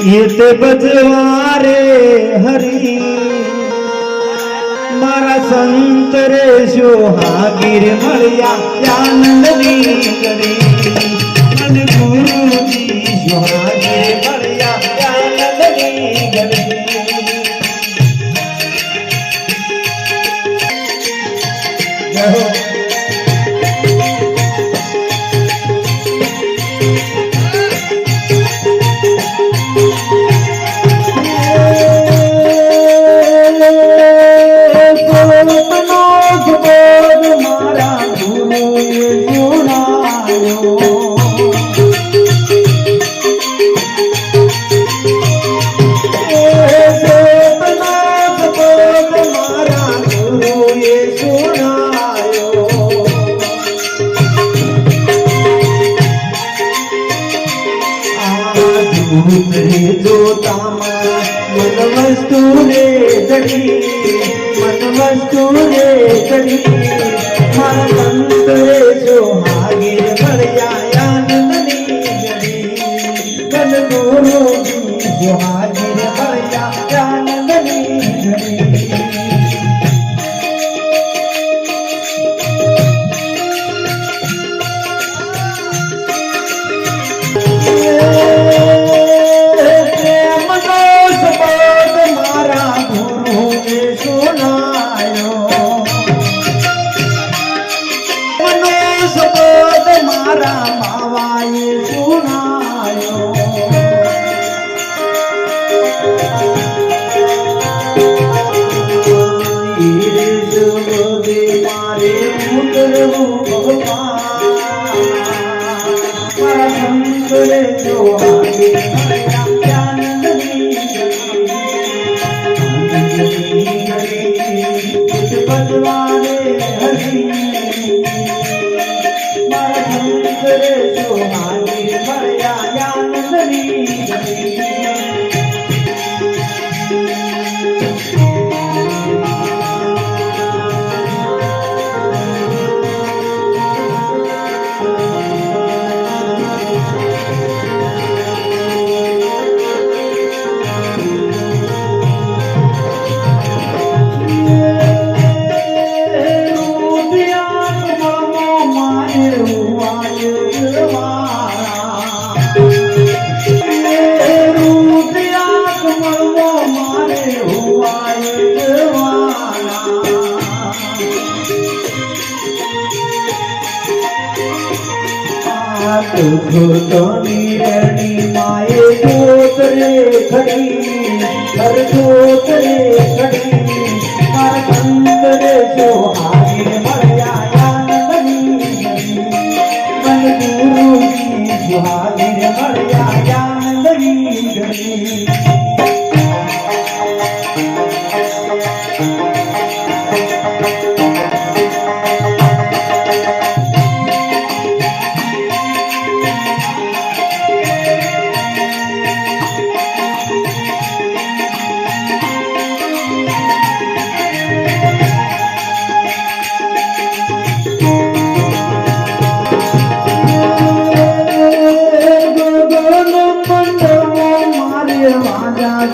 ગીત બજવા રે હરી. મારા સંત રે સોહાગીર મળ્યા જ્ઞાન નદી ધૂપ રે જોતામાં મન વસ્તુ રે જડી મન વસ્તુ રે જડી મારા જો હાગે ભગવાન મારા શંકરે જો આગે મળ્યા આનંદની ઘડી. બજવારે હરી મારા ધોતની રણી માએ જોત રે ખડી હર જોત રે ખડી માર કંદ રે સોહાગી મળ્યા આનંદની મન ગુરુજી સુહાગી મળ્યા આનંદની ઘડી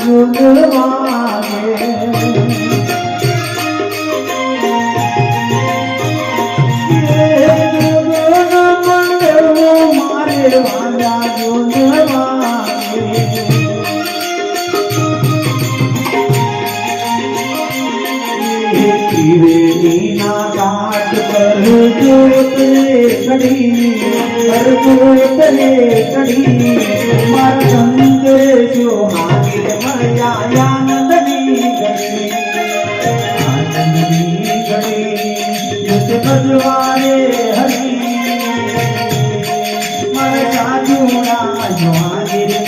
ત્રિવેણીના ઘાટ પર જોત રે કડી પર જોત રે કડી મારા સંત રે જો હાગીર મળ્યા આનંદની ઘડી આનંદની ઘડી બજવારે હરી મારા સાધુના જો હાગીર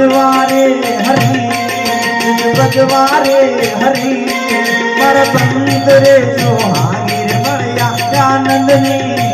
ભજવારે હરી ભજવારે હરી પર બંધ રે જોહાગીર મળ્યા આનંદની